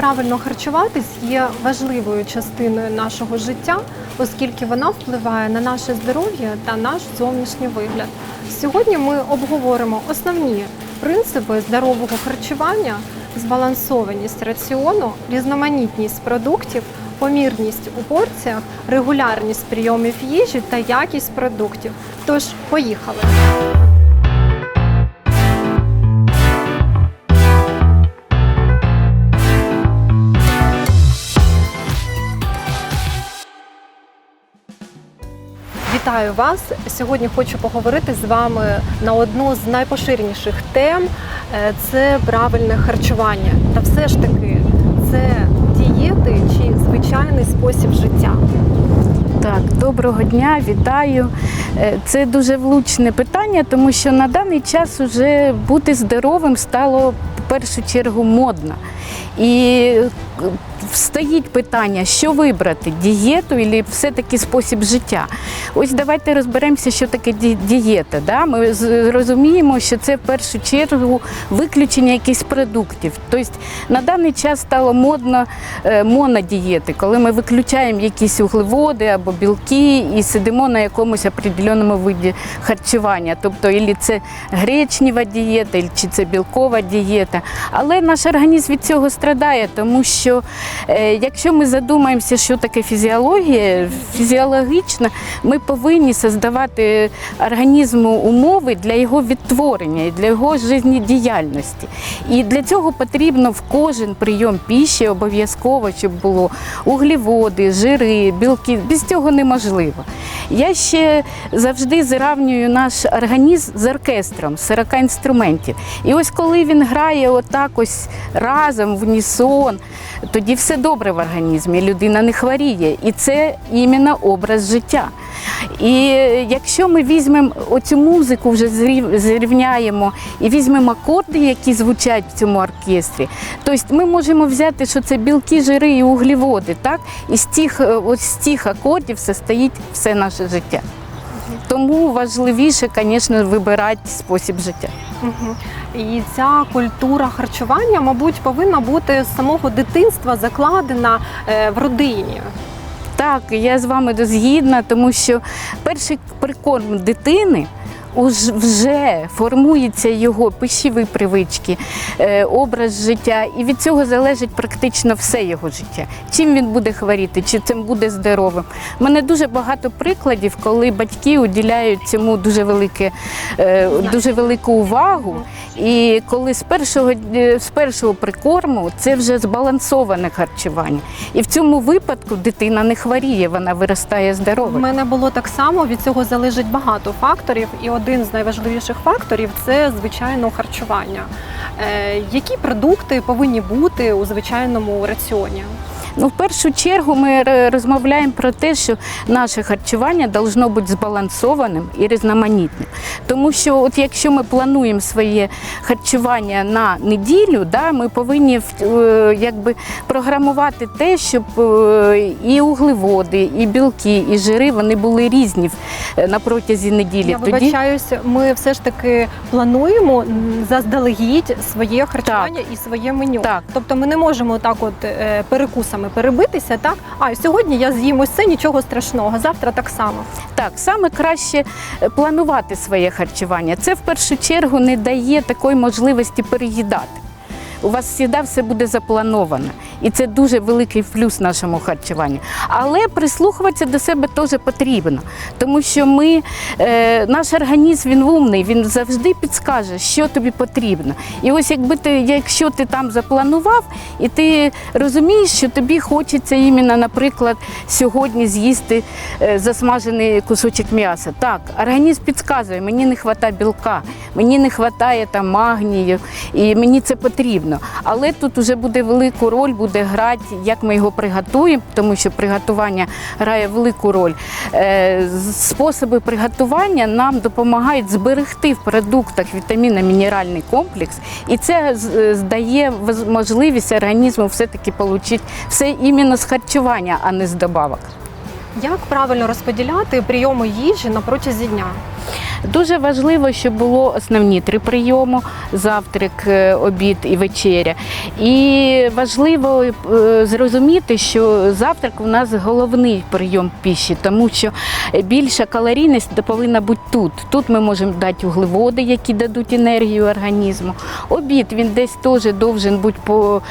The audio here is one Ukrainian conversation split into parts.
Правильно харчуватись є важливою частиною нашого життя, оскільки вона впливає на наше здоров'я та наш зовнішній вигляд. Сьогодні ми обговоримо основні принципи здорового харчування, збалансованість раціону, різноманітність продуктів, помірність у порціях, регулярність прийомів їжі та якість продуктів. Тож, поїхали! Вітаю вас! Сьогодні хочу поговорити з вами на одну з найпоширеніших тем Е, це правильне харчування. Та все ж таки, це дієти чи звичайний спосіб життя. Так, доброго дня, вітаю. Е, Це дуже влучне питання, тому що на даний час вже бути здоровим стало в першу чергу модно. І стоїть питання, що вибрати дієту і все-таки спосіб життя. Ось давайте розберемося, що таке дієта. Да? Ми розуміємо, що це в першу чергу виключення якихось продуктів. Тобто на даний час стало модно е, монодієти, коли ми виключаємо якісь углеводи або білки і сидимо на якомусь определеному виді харчування. Тобто, ілі це гречнева дієта, чи це білкова дієта. Але наш організм від цього страдає, тому що якщо ми задумаємося, що таке фізіологія, фізіологічно ми повинні создавати організму умови для його відтворення і для його життєдіяльності. І для цього потрібно в кожен прийом піші обов'язково, щоб було углеводи, жири, білки. Без цього неможливо. Я ще завжди зрівнюю наш організм з оркестром, 40 інструментів. І ось коли він грає отак ось разом в унісон, тоді все добре в організмі, людина не хворіє. І це іменно образ життя. І якщо ми візьмемо оцю музику, вже зрів- зрівняємо і візьмемо акорди, які звучать в цьому оркестрі, тобто ми можемо взяти, що це білки, жири і углеводи, так? І з цих, е, ось з цих акордів состоїть все наше життя. Тому важливіше, звісно, вибирати спосіб життя. І ця культура харчування, мабуть, повинна бути з самого дитинства закладена е, в родині. Так, я з вами згідна, тому що перший прикорм дитини. Вже формується його пищеві привички, е, образ життя, і від цього залежить практично все його життя. Чим він буде хворіти, чи цим буде здоровим. У мене дуже багато прикладів, коли батьки уділяють цьому дуже велике, е, дуже велику увагу. І коли з першого е, з першого прикорму це вже збалансоване харчування. І в цьому випадку дитина не хворіє, вона виростає здоровою. мене було так само. Від цього залежить багато факторів, і один з найважливіших факторів це звичайно харчування. Е, які продукти повинні бути у звичайному раціоні? Ну, в першу чергу ми розмовляємо про те, що наше харчування должно бути збалансованим і різноманітним. Тому що, от якщо ми плануємо своє харчування на неділю, да, ми повинні е, якби програмувати те, щоб е, і углеводи, і білки, і жири вони були різні е, на протязі неділі. Я вибачаюся, ми все ж таки плануємо заздалегідь своє харчування і своє меню. Так. Тобто ми не можемо так от е, перекусами перебитися, так? А сьогодні я з'їм ось це, нічого страшного, завтра так само. Так, саме краще е, планувати своє харчування. Це в першу чергу не дає такої можливості переїдати. У вас завжди все буде заплановано, і це дуже великий плюс нашому харчуванню. Але прислухуватися до себе теж потрібно, тому що ми, е, наш організм він умний, він завжди підскаже, що тобі потрібно. І ось якби ти, якщо ти там запланував, і ти розумієш, що тобі хочеться іменно, наприклад, сьогодні з'їсти е, засмажений кусочок м'яса. Так, організм підказує, мені не вистачає білка, мені не вистачає там магнію, і мені це потрібно. Але тут вже буде велику роль, буде грати, як ми його приготуємо, тому що приготування грає велику роль. Е, Способи приготування нам допомагають зберегти в продуктах вітамінно-мінеральний комплекс, і це е, дає можливість організму все-таки отримати все іменно з харчування, а не з добавок. Як правильно розподіляти прийоми їжі на протязі дня? Дуже важливо, щоб було основні три прийому: завтрак, е, обід і вечеря. І важливо е, зрозуміти, що завтрак у нас головний прийом піші, тому що більша калорійність повинна бути тут. Тут ми можемо дати вуглеводи, які дадуть енергію організму. Обід він десь теж должен бути по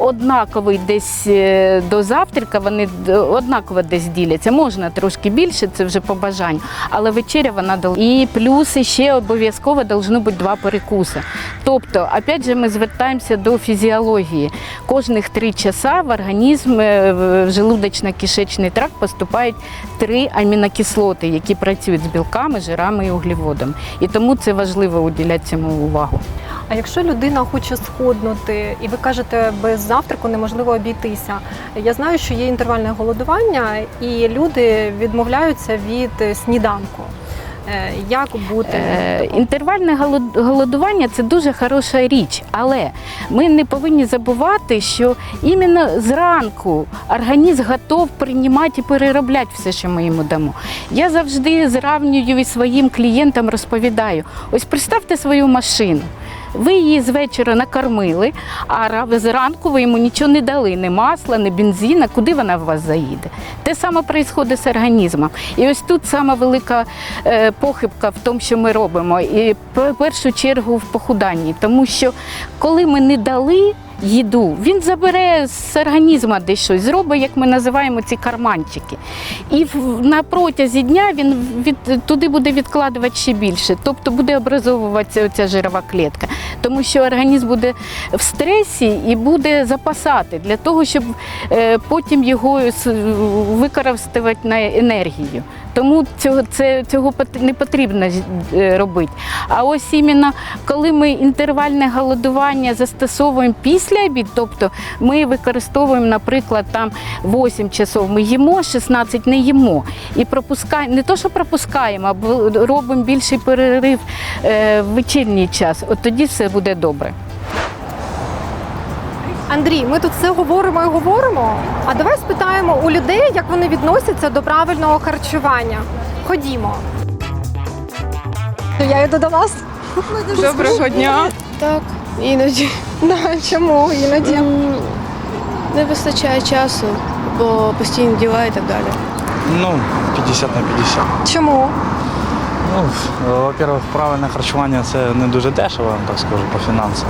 однаковий десь е, до завтрака. Вони однаково десь діляться. Можна трошки більше, це вже по бажанню, але вечеря вона дол- І плюс ще обов'язково должно бути два перекуси. Тобто, опять же, ми звертаємося до фізіології. Кожних три часа в організм е, в желудочно-кишечний тракт поступають три амінокислоти, які працюють з білками, жирами і углеводами. І тому це важливо уділяти цьому увагу. А якщо людина хоче схуднути, і ви кажете, без завтраку неможливо обійтися. Я знаю, що є інтервальне голодування, і люди відмовляються від е, сніданку. Е, Як бути? Е, Інтервальне голод- голодування це дуже хороша річ, але ми не повинні забувати, що іменно зранку організм готов приймати і переробляти все, що ми йому дамо. Я завжди зравнюю і своїм клієнтам розповідаю: ось представте свою машину. Ви її з вечора накормили, а зранку ви йому нічого не дали, ні масла, ні бензина. Куди вона в вас заїде? Те саме відбувається з організмом. І ось тут сама велика е, похибка в тому, що ми робимо. І в першу чергу в похуданні, тому що коли ми не дали. Їду, він забере з організму десь щось, зробить, як ми називаємо ці карманчики. І на протязі дня він від, туди буде відкладувати ще більше. Тобто буде образовуватися оця жирова клітка. Тому що організм буде в стресі і буде запасати для того, щоб е, потім його використовувати на енергію. Тому цього, це, цього не потрібно е, робити. А ось іменно коли ми інтервальне голодування застосовуємо після обід, тобто ми використовуємо, наприклад, там 8 часов ми їмо, 16 не їмо. І пропускаємо, не то, що пропускаємо, а робимо більший перерив е, в вечірній час. От тоді все буде добре. Андрій, ми тут все говоримо і говоримо. А давай спитаємо у людей, як вони відносяться до правильного харчування. Ходімо. Я йду до вас. Доброго дня. Так, іноді Да, чому іноді? Не вистачає часу, бо постійні діла і так далі. Ну, 50 на 50. Чому? Ну, во-первых, правильне харчування це не дуже дешево, так скажу, по фінансам.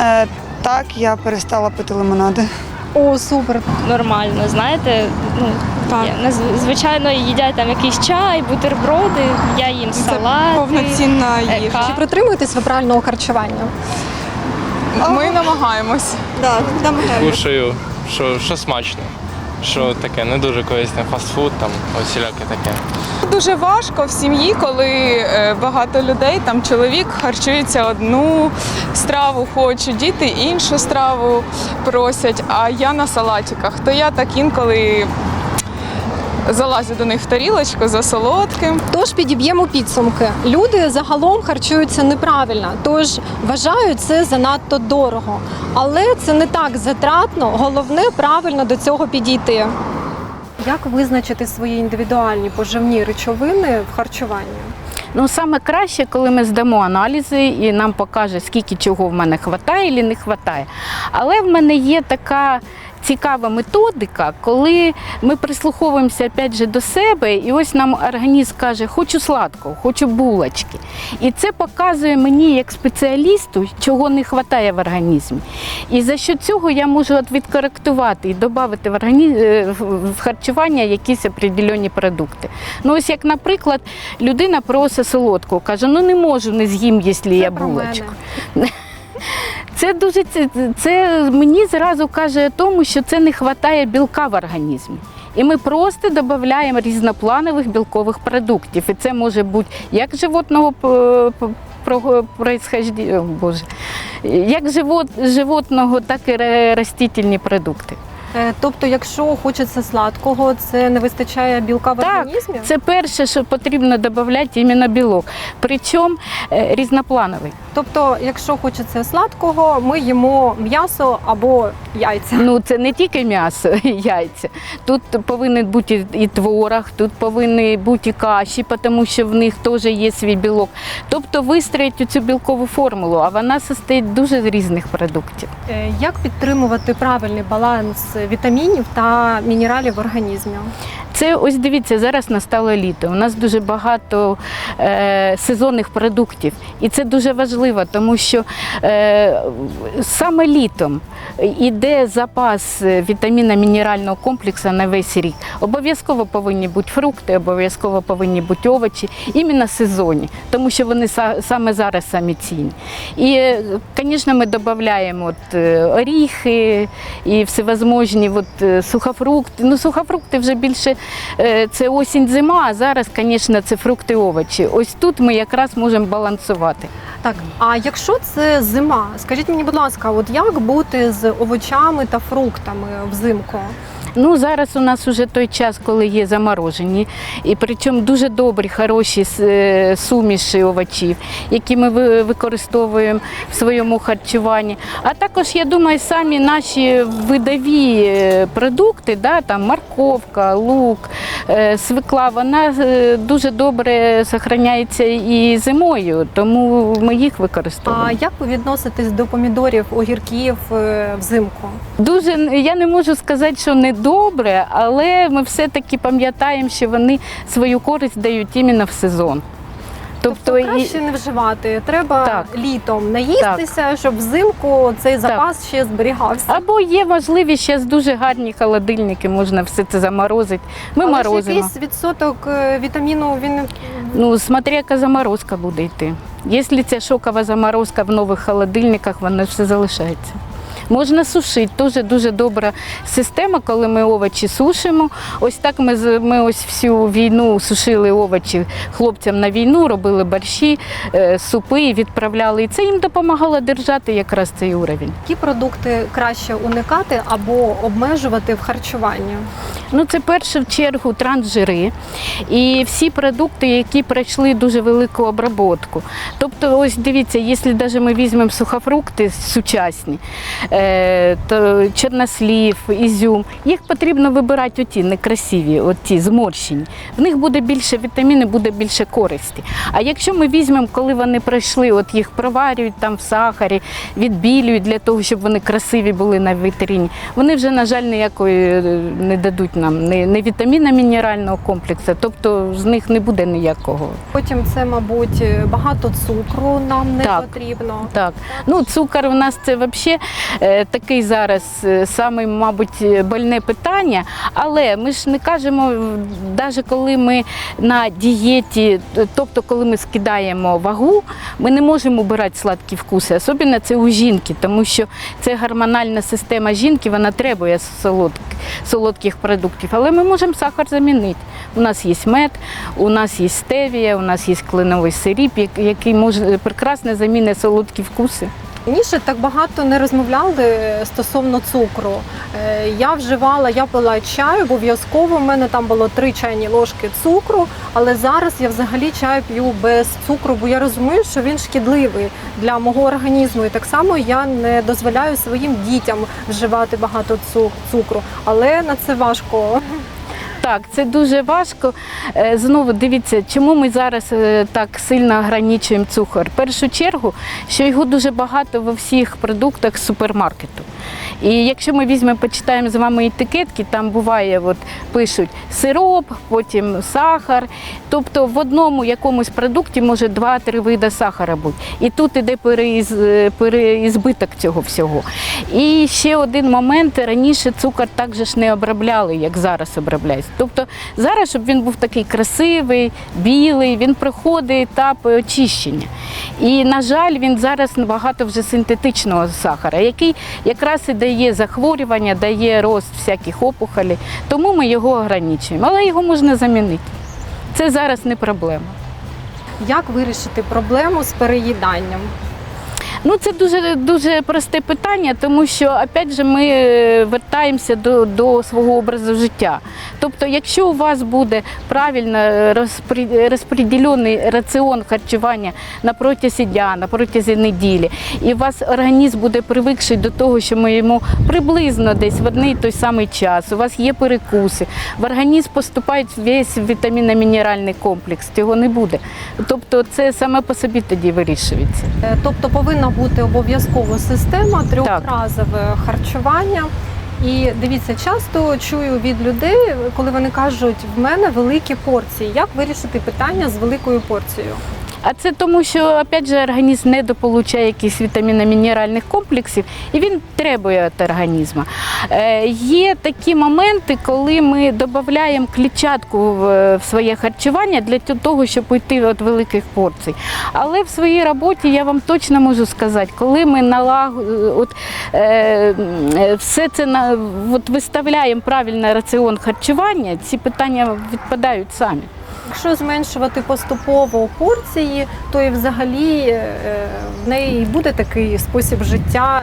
Е, так, я перестала пити лимонади. О, супер. нормально, знаєте. Ну, Так. я- звичайно, їдять там якийсь чай, бутерброди, я їм салати. повноцінна е, їжа. Чи притримуєтесь ви правильного харчування? Ми намагаємось. Так, намагаємось. Кушаю, що, що смачно, що таке не дуже корисне, фастфуд, там усіляке таке. Дуже важко в сім'ї, коли е, багато людей, там чоловік харчується одну страву, хоче, діти іншу страву просять, а я на салатиках. То я так інколи залазю до них в тарілочку за солодким. Тож підіб'ємо підсумки. Люди загалом харчуються неправильно, тож вважають це занадто дорого. Але це не так затратно. Головне правильно до цього підійти. Як визначити свої індивідуальні поживні речовини в харчуванні? Ну, саме краще, коли ми здамо аналізи і нам покаже, скільки чого в мене вистачає чи не вистачає. Але в мене є така цікава методика, коли ми прислуховуємося опять же, до себе, і ось нам організм каже, хочу сладкого, хочу булочки. І це показує мені як спеціалісту, чого не вистачає в організмі. І за що цього я можу відкоректувати і додати в, органі... е, в- харчування якісь определені продукти. Ну, ось як, наприклад, людина просить солодкого, каже, ну не можу, не з'їм, якщо я булочку. Це дуже це, це мені зразу каже тому, що це не вистачає білка в організмі. І ми просто додаємо різнопланових білкових продуктів. І це може бути як животного о, Боже, як живот, животного, так і растительні продукти. Е, Тобто, якщо хочеться сладкого, це не вистачає білка в Так, організмі? Це перше, що потрібно додати іменно білок. Причому е, різноплановий. Тобто, якщо хочеться сладкого, ми їмо м'ясо або яйця. Ну це не тільки м'ясо і яйця. Тут повинен бути і творог, тут повинні бути і каші, тому що в них теж є свій білок. Тобто вистроїть цю білкову формулу, а вона состоїть дуже з різних продуктів. Е, Як підтримувати правильний баланс вітамінів та мінералів в організмі? Це ось дивіться, зараз настало літо. У нас дуже багато е, сезонних продуктів, і це дуже важливо, тому що е, саме літом іде запас вітаміна мінерального комплексу на весь рік. Обов'язково повинні бути фрукти, обов'язково повинні бути овочі, іменно сезонні, тому що вони са- саме зараз самі цінні. І, е, звісно, ми додаємо е, оріхи і всевозможні от, е, сухофрукти. Ну, сухофрукти вже більше е, це осінь-зима, а зараз, звісно, це фрукти овочі. Ось тут ми якраз можемо балансувати. Так, а якщо це зима, скажіть мені, будь ласка, от як бути з овочами та фруктами взимку? Ну, зараз у нас вже той час, коли є заморожені, і причому дуже добрі, хороші е, суміші овочів, які ми використовуємо в своєму харчуванні. А також, я думаю, самі наші видові е, продукти, да, там морковка, лук, е, свекла, вона дуже добре зберігається і зимою, тому ми їх використовуємо. А як ви відноситесь до помідорів, огірків взимку? Дуже я не можу сказати, що не добре, але ми все-таки пам'ятаємо, що вони свою користь дають іменно в сезон. Тобто, і- краще не вживати. Треба Так. літом наїстися, щоб взимку цей запас ще зберігався. або є можливість зараз дуже гарні холодильники, можна все це заморозити. Ми Але ж якийсь відсоток е, вітаміну він Ну, смотря яка заморозка буде йти. Якщо це шокова заморозка в нових холодильниках, воно все залишається. Можна сушити, теж дуже добра система, коли ми овочі сушимо. Ось так ми, ми ось всю війну сушили овочі хлопцям на війну, робили борщі, е, супи і відправляли. І це їм допомагало держати якраз цей уровень. які продукти краще уникати або обмежувати в харчуванні. Ну, це перше в чергу трансжири і всі продукти, які пройшли дуже велику обробку. Тобто, ось дивіться, якщо навіть ми візьмемо сухофрукти сучасні, е, чорнослів, ізюм, їх потрібно вибирати оті некрасиві, оті зморщені. В них буде більше вітаміни, буде більше користі. А якщо ми візьмемо, коли вони пройшли, от їх проварюють там в сахарі, відбілюють для того, щоб вони красиві були на вітрині, вони вже, на жаль, ніякої е, не дадуть нам ні, ні вітаміна мінерального комплексу, тобто з них не буде ніякого. Потім це, мабуть, багато цукру нам не Так. потрібно. Так, ну цукор у нас це взагалі е, такий зараз е, самий, мабуть, е, больне питання. Але ми ж не кажемо, навіть коли ми на дієті, тобто коли ми скидаємо вагу, ми не можемо обирати сладкі вкуси, особливо це у жінки, тому що це гормональна система жінки, вона требує солодких, продуктів. Але ми можемо сахар замінити. У нас є мед, у нас є стевія, у нас є кленовий сиріп, який може прекрасно замінить солодкі вкуси. Раніше так багато не розмовляли стосовно цукру. Е, Я вживала, я пила чай, обов'язково. У мене там було три чайні ложки цукру, але зараз я взагалі чай п'ю без цукру, бо я розумію, що він шкідливий для мого організму. І так само я не дозволяю своїм дітям вживати багато цу- цукру. Але на це важко. Так, це дуже важко. Е, Знову дивіться, чому ми зараз е, так сильно ограничуємо цукор. В першу чергу, що його дуже багато во всіх продуктах супермаркету. І якщо ми візьмемо, почитаємо з вами етикетки, там буває, от, пишуть сироп, потім сахар. Тобто в одному якомусь продукті може 2-3 види сахара бути. І тут іде е, переізбиток цього всього. І ще один момент: раніше цукор так не обробляли, як зараз обробляють. Тобто зараз, щоб він був такий красивий, білий, він проходить етапи очищення. І, на жаль, він зараз набагато вже синтетичного сахара, який якраз і дає захворювання, дає рост всяких опухолей. Тому ми його ограничуємо. Але його можна замінити. Це зараз не проблема. Як вирішити проблему з переїданням? Ну це дуже дуже просте питання, тому що опять же ми е, вертаємося до, до свого образу життя. Тобто, якщо у вас буде правильно розпри- розподілений раціон харчування на протязі дня, на протязі неділі, і у вас організм буде привикший до того, що ми йому приблизно десь в і той самий час, у вас є перекуси, в організм поступає весь вітамінно-мінеральний комплекс, цього не буде. Тобто це саме по собі тоді вирішується. Е, Тобто повинна бути обов'язково система трьохразове харчування. І дивіться, часто чую від людей, коли вони кажуть, в мене великі порції. Як вирішити питання з великою порцією? А це тому, що опять же організм недополучає якихось вітамінно-мінеральних комплексів, і він требує від організму. Е, є такі моменти, коли ми додаємо клітчатку в, в своє харчування для того, щоб уйти від великих порцій. Але в своїй роботі я вам точно можу сказати, коли ми налаг... от, е, е, все це на... от виставляємо правильно раціон харчування, ці питання відпадають самі. Якщо зменшувати поступово порції, то і взагалі е, в неї буде такий спосіб життя.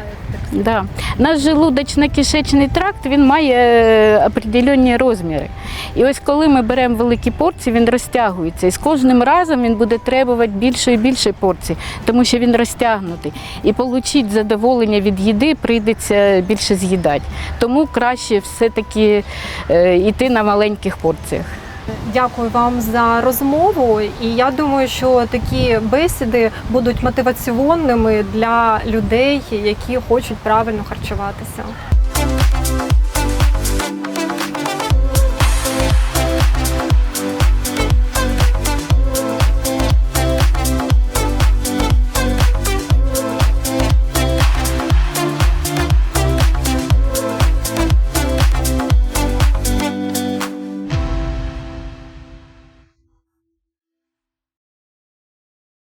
Да. Наш желудочно-кишечний тракт він має е, определенні розміри. І ось коли ми беремо великі порції, він розтягується. І з кожним разом він буде требувати більше і більше порцій, тому що він розтягнутий. І отримати задоволення від їди прийдеться більше з'їдати. Тому краще все-таки е, йти на маленьких порціях. Дякую вам за розмову. І я думаю, що такі бесіди будуть мотиваційними для людей, які хочуть правильно харчуватися.